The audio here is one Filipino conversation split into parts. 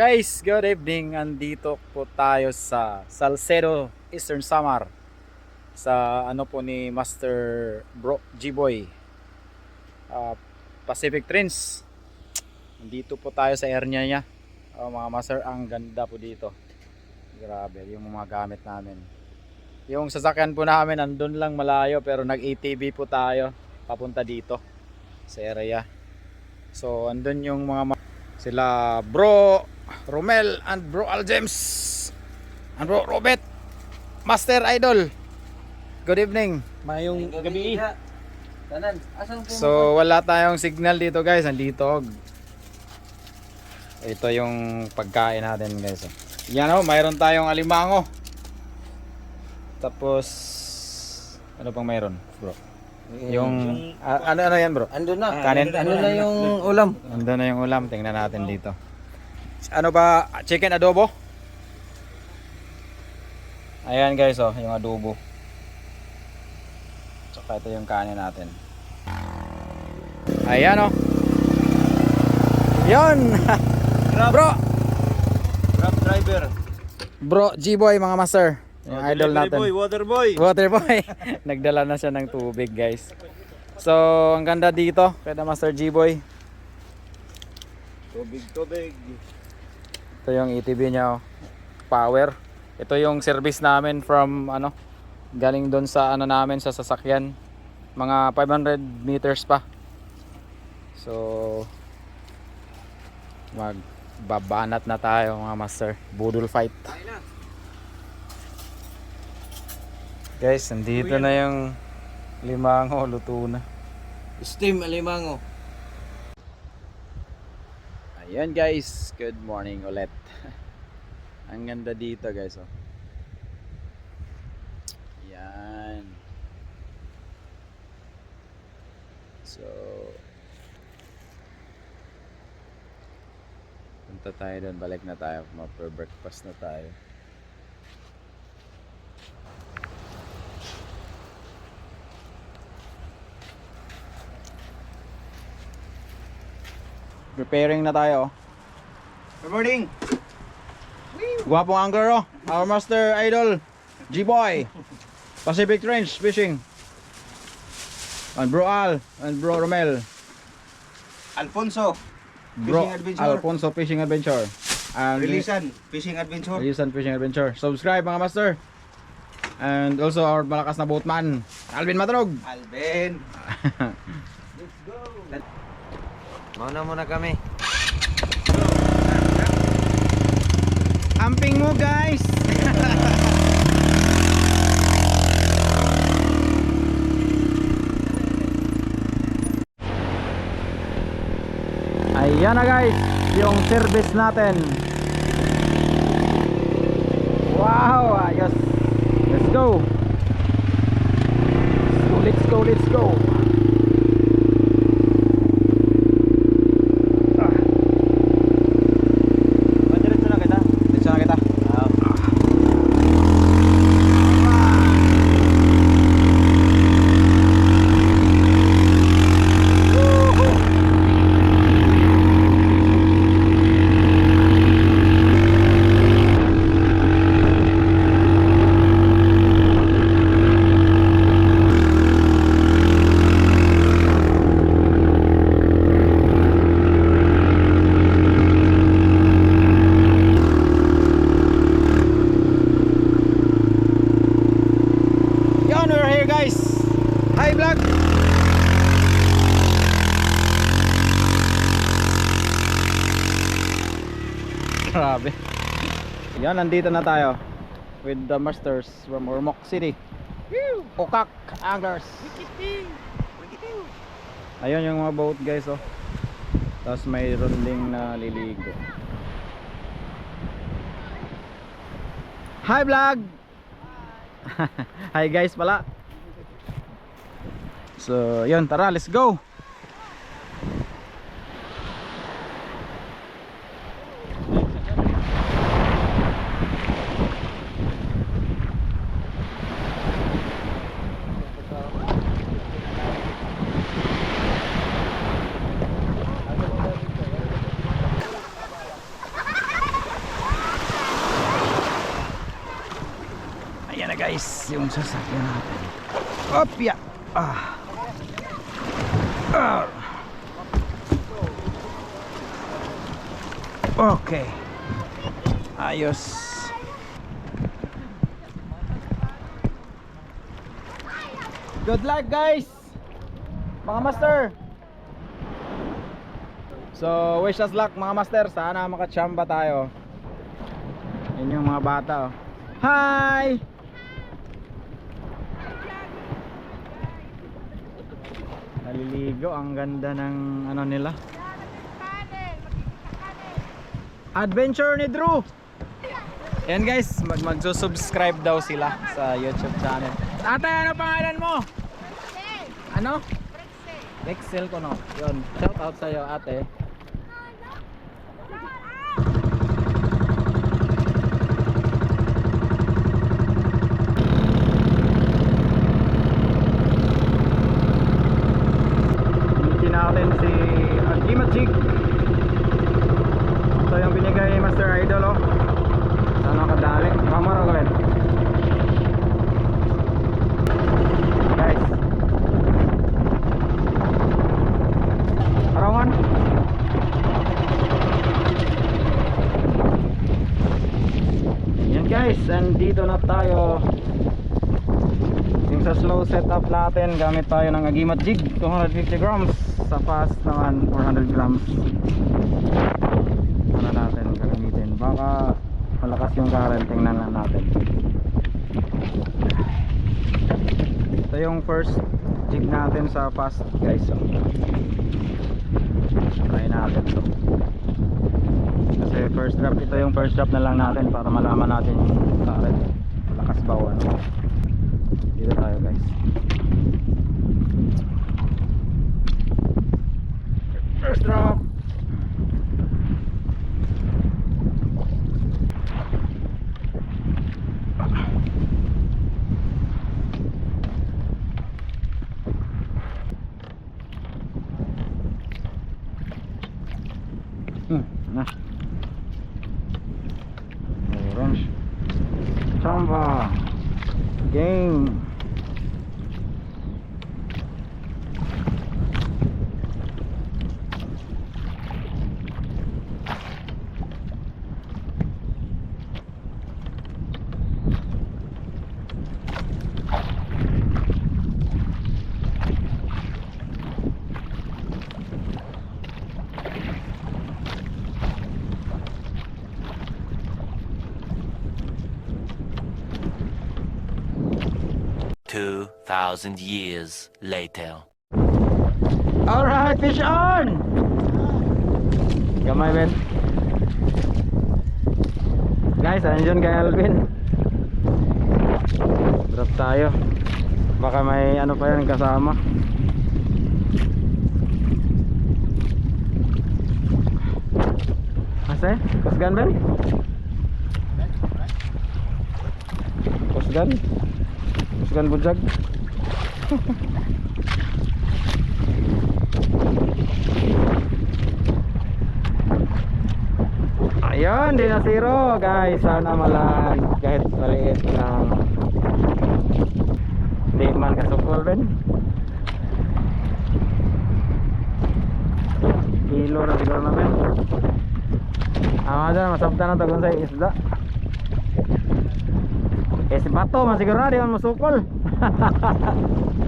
Guys, good evening. Andito po tayo sa Salcedo, Eastern Samar. Sa ano po ni Master Bro G-Boy. Ah, Pacific Trains. Andito po tayo sa area niya. Oh, mga master, ang ganda po dito. Grabe, yung mga gamit namin. Yung sasakyan po namin andun lang malayo pero nag-ATV po tayo papunta dito sa area. So andun yung mga sila Bro Romel and Bro Algems and Bro Robert Master Idol. Good evening. Mayong gabi. Tanan? So wala tayong signal dito guys, andito. Ito yung pagkain natin guys. Yan oh, mayroon tayong alimango. Tapos ano pang mayroon, bro? Yung ah, ano ano yan, bro? Ando na. Kanin? Ano na yung ulam? Nandun na yung ulam, tingnan natin dito. Ano ba, chicken adobo? Ayan guys, oh, yung adobo. Tsaka ito yung kanin natin. Ayan oh. Yun! bro! Grab driver. Bro, G-Boy mga master. Yung idol natin. Boy, water boy. Water boy. Nagdala na siya ng tubig, guys. So, ang ganda dito, kay na Master G-Boy. Tubig, tubig. Ito yung ETB niya, oh. Power. Ito yung service namin from ano, galing doon sa ano namin sa sasakyan. Mga 500 meters pa. So, magbabanat na tayo mga master. Budol fight. Guys, nandito na yung limango, luto na. Steam alimango. Ayan guys, good morning ulit. Ang ganda dito guys oh. Yan. So Punta tayo doon, balik na tayo, mag-breakfast na tayo. Preparing na tayo. Good morning. Gwapong angler oh. Our master idol, G-Boy. Pacific Range Fishing. And Bro Al and Bro Romel. Alfonso. Bro Fishing Adventure. Alfonso Fishing Adventure. And Releasan. Fishing adventure. Releasan Fishing Adventure. Subscribe mga master. And also our malakas na boatman, Alvin Matrog. Alben. Let's go. Mauna muna kami. Amping mo guys. Ayan na guys, yung service natin. Wow, ayos. Let's go. So let's go, let's go. Ah. Diretso na kita. Diretso na kita. Yon, we're here guys. Hi vlog. Grabe. Yan, nandito na tayo with the masters from Ormoc City. Okak Anglers. Ayun yung mga boat guys oh. Tapos mayroon ding naliligo. Hi vlog. Hi guys pala. So, yun, tara, let's go. Guys yung sasakyan natin. Opya! Ah. Ah. Okay. Ayos. Good luck guys! Mga master! So, wish us luck mga master. Sana makachamba tayo. Yun yung mga bata oh. Hi! Naliligo. Ang ganda ng ano nila. Adventure ni Drew! Yan guys, mag magsusubscribe daw sila sa YouTube channel. Ate, ano pangalan mo? Ano? Excel ko no. Yun, shout out sa iyo ate. Meeting natin si Magic. Ito yung binigay ni Master Idol oh. Sana kadali. Mamaro gawin. Guys. Arawan. Yan guys, andito na tayo. Yung sa slow setup natin, gamit tayo ng Agimat Jig 250 grams. Sa fast naman 400 grams. Ano natin gagamitin. Baka malakas yung current, tingnan na natin. Ito yung first jig natin sa fast guys. So, Try natin to. Kasi first drop, ito yung first drop na lang natin Para malaman natin yung current. Malakas ba o ano dito tayo guys First drop Hmm, na. Orange. Chamba. Game. Two thousand years later. Alright, fish on! Gamay, Ben. Guys, andyan kay Alvin. Drop tayo. Baka may ano pa yan kasama. Ase? Kusgan, Ben? Kusgan? Kusgan bujag? Ayun, di na zero guys. Sana malan kahit maliit lang. Di man kasukol rin. Kilo na siguro namin. Ah, dyan, masabta na to kung sa isda. Eh, si bato, man siguro na, di man masukol.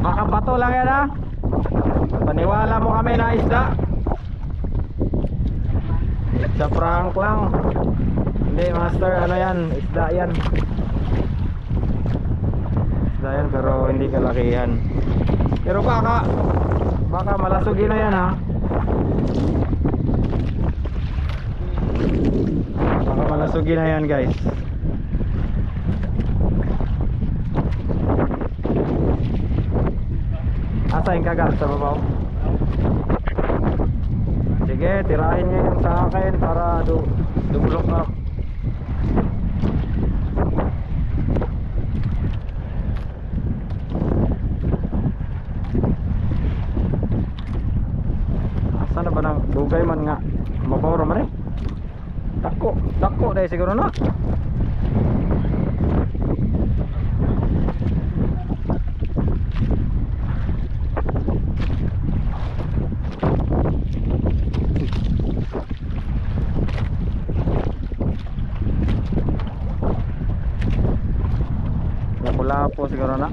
Baka bato lang yan ha. Paniwala mo kami na isda. Sa prank lang. Hindi master, ano yan? Isda yan. Isda yan pero hindi kalakihan. Pero baka baka malasugin na yan ha. Baka malasugin na yan guys. Asa yung kagat sa babaw? Sige, tirahin niyo yung sa akin para du dumulok na. Asa na ba nang dugay man nga mabaw ra man eh. Dako, dako dahil siguro na. Wala po siguro na.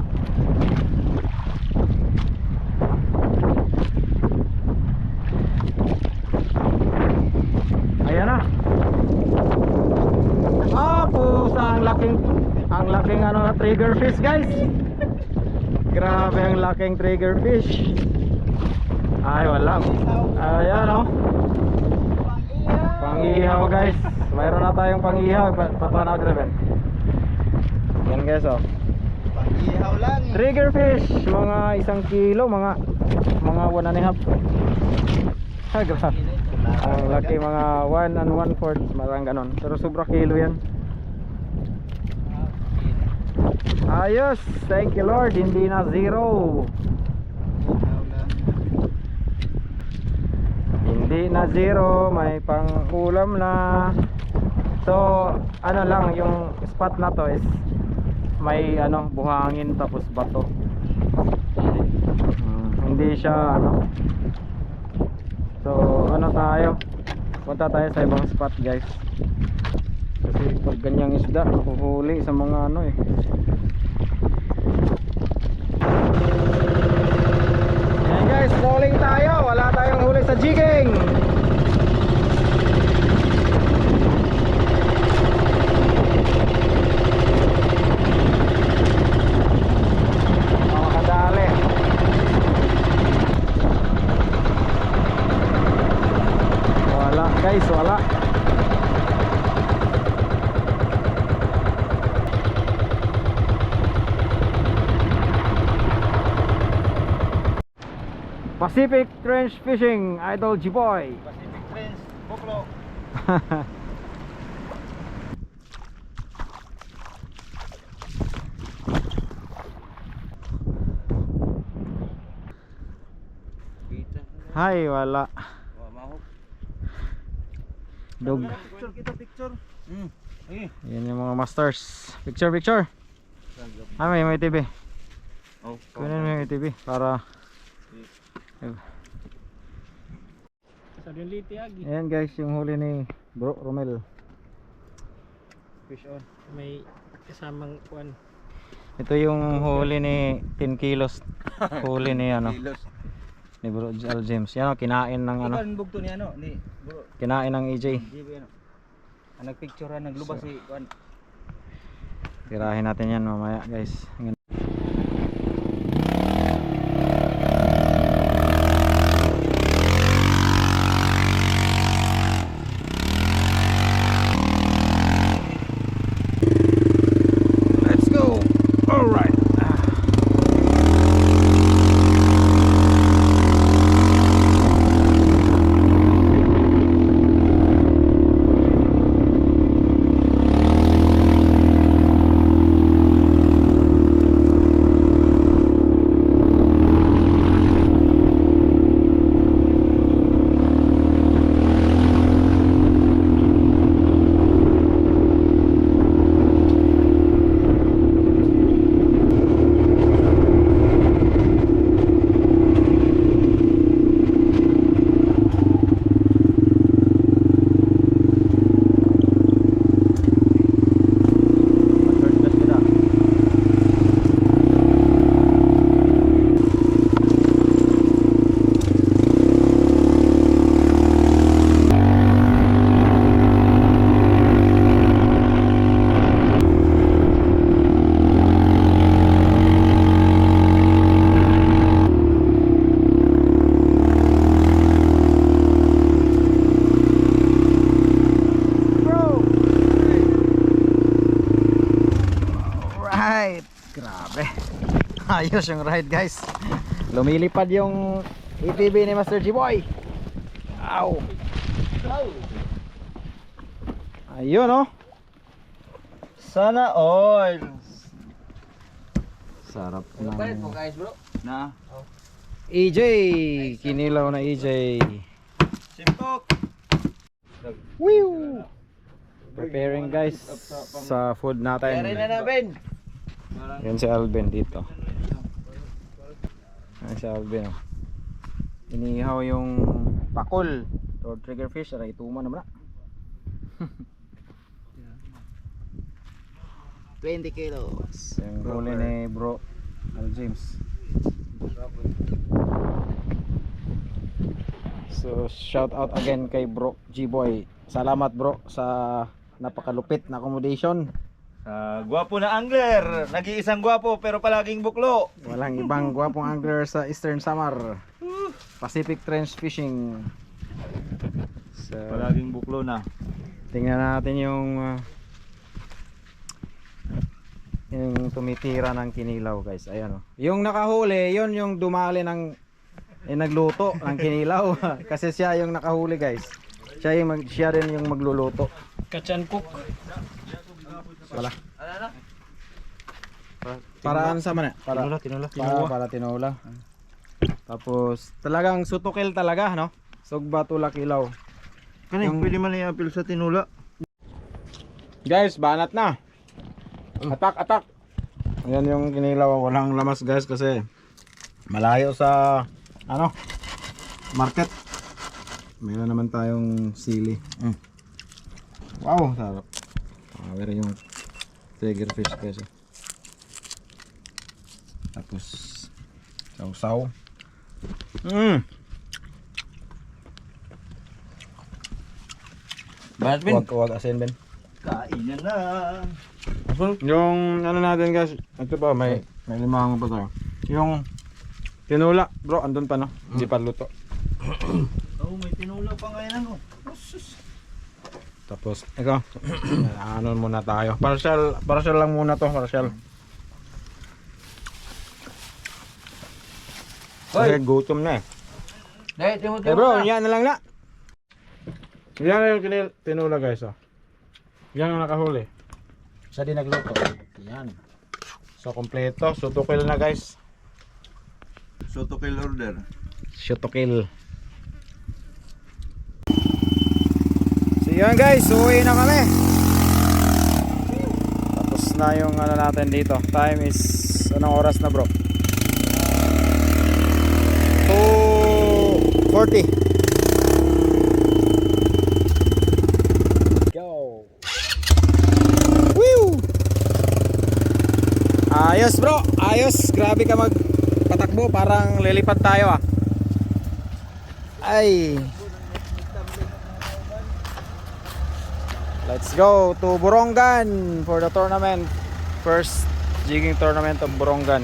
Ayan na. Ah, pusa ang laking ang laking ano na trigger fish, guys. Grabe ang laking trigger fish. Ay, wala. Ayan oh. Pangihaw guys. Mayroon na tayong pangihaw. Pa- Papanag rin. Yan guys oh. Trigger fish, mga isang kilo, mga mga one and a half. Ah. Ang laki mga one and one fourth, marang ganon. Pero sobra kilo yan. Ayos, thank you Lord, hindi na zero. Hindi na zero, may pang ulam na. So, ano lang, yung spot na to is may ano, buhangin tapos bato. Hmm, hindi siya ano. So, ano tayo? Punta tayo sa ibang spot, guys. Kasi pag ganyang isda, nakuhuli sa mga ano eh. Ayan guys, falling tayo. Wala tayong huli sa jigging. Mga kadali. Wala guys, wala. Pacific Trench Fishing, Idol G-Boy. Pacific Prince, Buklo. Hay, wala. Dog. Picture kita picture. Hmm. Eh. Yan yung mga masters. Picture, picture. Ah, may may TV. Oh, Kunin mo yung TV para. Ayan guys, yung huli ni Bro Romel. Fish on. May kasamang kuan. Ito yung huli ni 10 kilos. Huli ni ano, Kilos. ni Bro Al James. Yan oh, kinain ng ano, Ikan bugto ni ano ni bro. kinain ng EJ. Di ba ano? Ang nagpicture naglubas si kuan. Tirahin natin yan mamaya guys. Let's go. All right. Bro! Alright! Grabe. Ayos yung ride guys. Lumilipad yung ATV ni Master G-Boy. Ow! Ayun oh. Sana all. Sarap Bayad mo ng guys, bro. Na. EJ. Kinilaw na E EJ. Simpok. Woo! Preparing guys sa food natin. Kaya na namin. Yan si Alvin dito. Yan si Alvin. Oh. Inihaw yung pakol. Or trigger fish. Aray, ituman naman na. 20 kilos. Yung huli ni bro Al James. So shout out again kay bro G-Boy. Salamat bro sa napakalupit na accommodation. Ah, gwapo na angler. Nag-iisang gwapo pero palaging buklo. Walang ibang gwapong angler sa Eastern Samar. Pacific Trench Fishing. So, Palaging buklo na. tingnan natin yung uh, yung tumitira ng kinilaw guys. Ayan oh. Yung nakahuli, yun yung dumali ng yung nagluto ng kinilaw kasi siya yung nakahuli guys. Siya yung mag, siya rin yung magluluto. Kachan cook. Wala. Paraan sa mana? Para Tinula, tinula. para, para tinola. Tapos talagang sutukil talaga no. Sugba tulak ilaw. Kani, Yung- pwede man i-appeal sa tinula. Guys, banat na. Atak, atak. Ayan yung kinilaw, walang lamas guys kasi malayo sa ano market. Meron naman tayong sili. Mm. Wow, sarap. Power yung tiger fish guys. oh. Tapos sausaw. Mm. Bakit, Wag, wag asin Ben. Kainan na. Yung ano natin guys, ito pa may may limang pa tayo. Yung tinula, bro, andun pa no. Hindi pa luto. Oh, may tinula pa ngayon ano. Tapos ikaw, ano muna tayo. Partial, partial lang muna to, partial. Kasi gutom na eh. Dahil, timo, Eh bro, yan na lang na. Yan na yung kinil, tinula guys oh. Yan ang nakahuli. Siya din nagluto. Yan. So kompleto, so tukil na guys. So to kill order. Shoot to kill. So yun guys, uwi na kami. Tapos na yung ano natin dito. Time is anong oras na bro? 2.40 Go! Woo! Ayos bro, ayos. Grabe ka mag patakbo, parang lilipad tayo ah. Ay. Let's go to Borongan for the tournament. First jigging tournament of Borongan.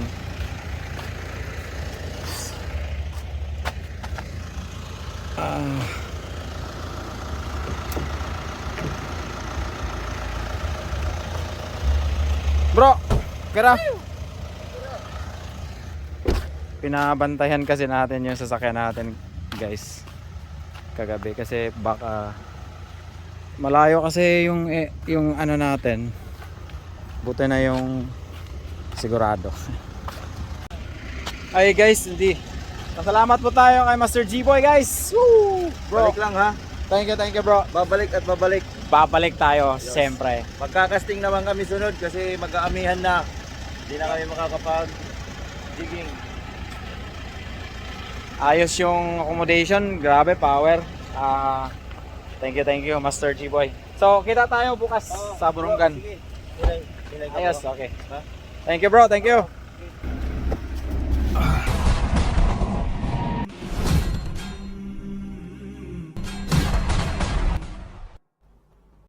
Bro, kira. Pinabantayan kasi natin yung sasakyan natin, guys. Kagabi kasi baka malayo kasi yung eh, yung ano natin. Buti na yung sigurado. Ay guys, hindi. Pasalamat po tayo kay Master G-Boy guys. Woo! Bro, Balik lang ha. thank you, thank you bro. Babalik at babalik. Babalik tayo, siyempre. Magkakasting naman kami sunod kasi mag-aamihan na. Hindi na kami makakapag digging. Ayos yung accommodation, grabe power. Ah, Thank you, thank you, Master G-Boy. So, kita tayo bukas oh, sa Burungan. Ayos, okay. Thank you, bro. Thank you.